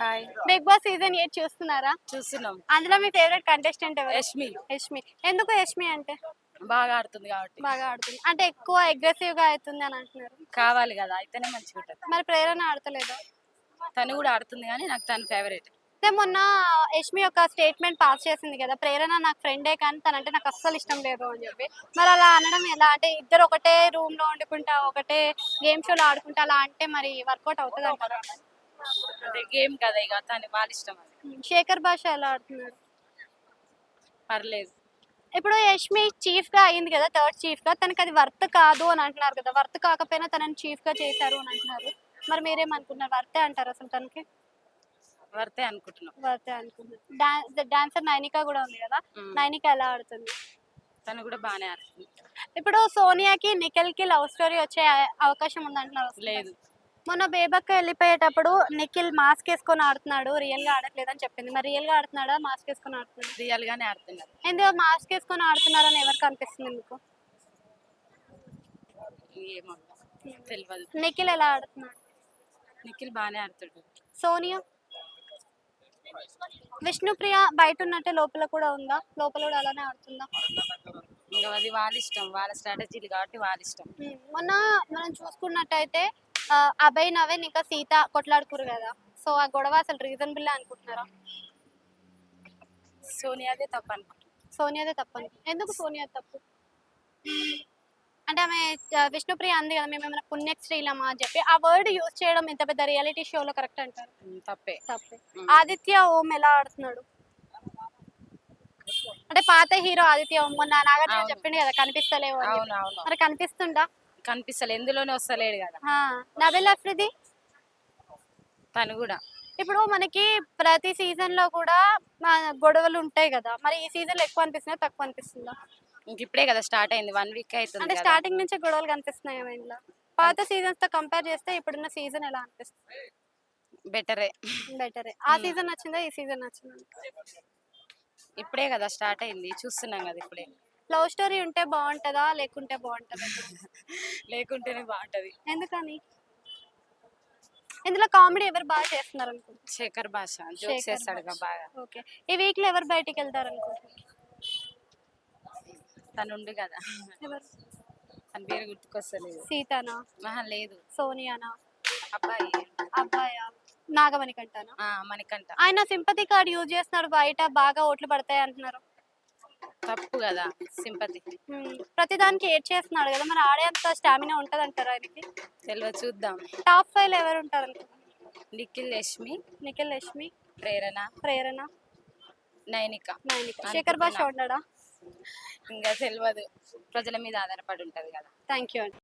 Hi Bigg Boss season eight చూస్తున్నారా? చూస్తున్నాం. అందులో మీ ఫేవరెట్ కంటెస్టెంట్ ఎవరు? యష్మి. యష్మి. ఎందుకు యష్మి అంటే? బాగా ఆడుతుంది కాబట్టి. బాగా ఆడుతుంది. అంటే ఎక్కువ అగ్రెసివ్గా అవుతుంది అని అంటున్నారు. కావాలి కదా అయితేనే మంచిగా ఉంటుంది. మరి ప్రేరణ ఆడతలేదు? తను కూడా ఆడుతుంది కానీ నాకు తను ఫేవరెట్ అయితే మొన్న యష్మి ఒక స్టేట్మెంట్ పాస్ చేసింది కదా ప్రేరణ నాకు ఫ్రెండే కానీ తనంటే నాకు అస్సలు ఇష్టం లేదు అని చెప్పి. మరి అలా అనడం ఎలా? అంటే ఇద్దరు ఒకటే రూమ్లో వండుకుంటా ఒకటే గేమ్ షోలో ఆడుకుంటా అలా అంటే మరి వర్కౌట్ అవుతుంది అంటారా అంటే గేమ్ కదా ఇక తను వాళ్ళ ఇష్టం అది. శేఖర్ భాష ఎలా ఆడుతున్నారు? పర్లేదు. ఇప్పుడు యష్మి చీఫ్గా అయింది కదా థర్డ్ చీఫ్గా తనకి అది వర్త్ కాదు అని అంటున్నారు కదా వర్త్ కాకపోయినా తనని చీఫ్గా చేశారు అని అంటున్నారు. మరి మీరేమనుకున్నారు వర్తే అంటారు అసలు తనకి? వర్తే అనుకుంటున్నాం. వర్తే అనుకుంటున్నారు. డాన్సర్ నైనిక కూడా ఉంది కదా. నైనిక ఎలా ఆడుతుంది? తను కూడా బాగానే ఆడుతుంది. ఇప్పుడు సోనియాకి నిఖిల్కి లవ్ స్టోరీ వచ్చే అవకాశం ఉందంటున్నారు. లేదు. మొన్న బేబక్క వెళ్ళిపోయేటప్పుడు నిఖిల్ మాస్క్ వేసుకొని ఆడుతున్నాడు. రియల్గా ఆడట్లేదు అని చెప్పింది. మరి రియల్గా ఆడుతున్నాడా? మాస్క్ వేసుకొని ఆడుతున్నాడు? రియల్ గానే ఆడుతున్నారు. ఎందుకు మాస్క్ వేసుకొని ఆడుతున్నారని ఎవరికి అనిపిస్తుంది మీకు? ఏమో తెలియదు నిఖిల్ ఎలా ఆడుతున్నాడు? నిఖిల్ బాగానే ఆడుతాడు. సోనియా? విష్ణుప్రియ బయట ఉన్నట్టే లోపల కూడా ఉందా? లోపల కూడా అలానే ఆడుతుందా? ఇంకా అది వాళ్ళ ఇష్టం. వాళ్ళ స్ట్రాటజీలు కాబట్టి వాళ్ళ ఇష్టం. మొన్న మనం చూసుకున్నట్టయితే అభయ్ నవీన్ ఇంకా సీత కొట్లాడుకురు కదా. సో ఆ గొడవ అసలు రీజనబుల్ అనుకుంటున్నారా? సోనియాదే తప్ప అనుకుంటున్నాను సోనియాదే తప్పు ఎందుకు సోనియా తప్పు? అంటే ఆమె విష్ణుప్రియ అంది కదా మేము ఏమైనా పుణ్యశ్రీలమా అని చెప్పి. ఆ వర్డ్ యూజ్ చేయడం ఇంత పెద్ద రియాలిటీ షోలో కరెక్ట్ అంటారు. తప్పే. తప్పే. ఆదిత్య ఓం ఎలా ఆడుతున్నాడు? అంటే పాత హీరో ఆదిత్య ఓం మొన్న నాగార్జున. చెప్పిండు కదా కనిపిస్తలేవు అని మరి కనిపిస్తుందా? కనిపిస్తలే ఎందులోనే వస్తలేడు కదా. ఆ, నబిల్ అఫ్రిది తను కూడా. ఇప్పుడు మనకి ప్రతి సీజన్లో కూడా గొడవలు ఉంటాయి కదా. మరి ఈ సీజన్లో ఎక్కువ అనిపిస్తుందా తక్కువ అనిపిస్తుందా ఇంక ఇప్పుడే కదా స్టార్ట్ అయింది వన్ వీక్ అవుతుంది అంటే. స్టార్టింగ్ నుంచే గొడవలు కనిపిస్తున్నాయి ఇంట్లో పాత సీజన్స్తో కంపేర్ చేస్తే ఇప్పుడున్న సీజన్ ఎలా అనిపిస్తుంది? బెటరే. బెటరే. ఆ సీజన్ నచ్చిందా ఈ సీజన్ నచ్చిందా? ఇప్పుడే కదా స్టార్ట్ అయింది చూస్తున్నాం కదా ఇప్పుడే. లవ్ స్టోరీ ఉంటే బాగుంటుందా లేకుంటే బాగుంటుందా? లేకుంటేనే బాగుంటది. ఎందుకని? ఇందులో కామెడీ ఎవరు బాగా చేస్తున్నారు అనుకుంటున్నారు శేఖర్ భాష జోక్స్ భాష. బాగా. ఓకే. ఈ వీక్లో ఎవరు బయటికి వెళ్తారు అనుకుంటున్నారు తను ఉండు కదా. ఎవరు? తన పేరు గుర్తుకొస్తలేదు. సీతానా? ఆహా లేదు. సోనియానా? అబ్బాయి. అబ్బాయా? నాగమణి కంటానా ఆ మనకంట ఆయన సింపతి కార్డ్ యూజ్ చేస్తున్నాడు బయట బాగా ఓట్లు పడతాయి అంటున్నారు. తప్పు కదా సింపతి. ప్రతిదానికి ఏడ్ చేస్తున్నాడు కదా మరి ఆడేంత స్టామినా ఉంటది అంటారు ఆయనకి? తెలియ చూద్దాం. టాప్ ఫైవ్ ఎవరు ఉంటారు అనుకుంటున్నారు నిఖిల్ యష్మి నిఖిల్ లక్ష్మి ప్రేరణ ప్రేరణ నైనిక. నైనిక. శేఖర్ భాష. ఉన్నాడా ఇంకా తెలియదు ప్రజల మీద ఆధారపడి ఉంటది కదా. థ్యాంక్ యూ అండి.